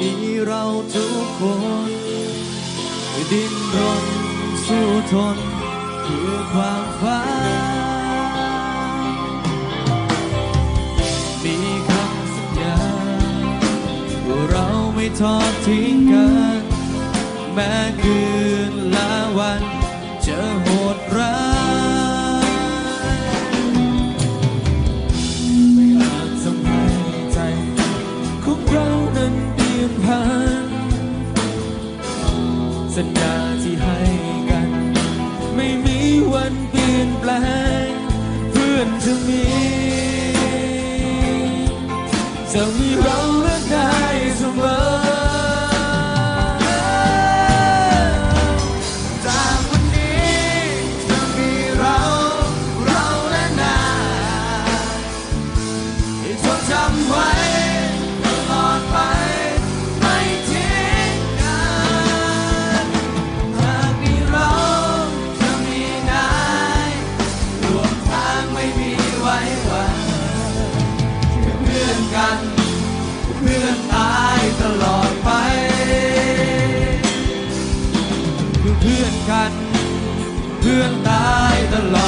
นี้เราทุกคนดิ้นรนสู้ทนเพื่อความฝันมีคำสัญญาว่าเราไม่ทอดทิ้งกัน แม้คืน สัญญาที่ให้กัน ไม่มีวันเปลี่ยนแปลง เพื่อนจะมีจะมีเรา กันเพื่อนตายตลอดไปคือเพื่อนกัน เพื่อนตายตลอด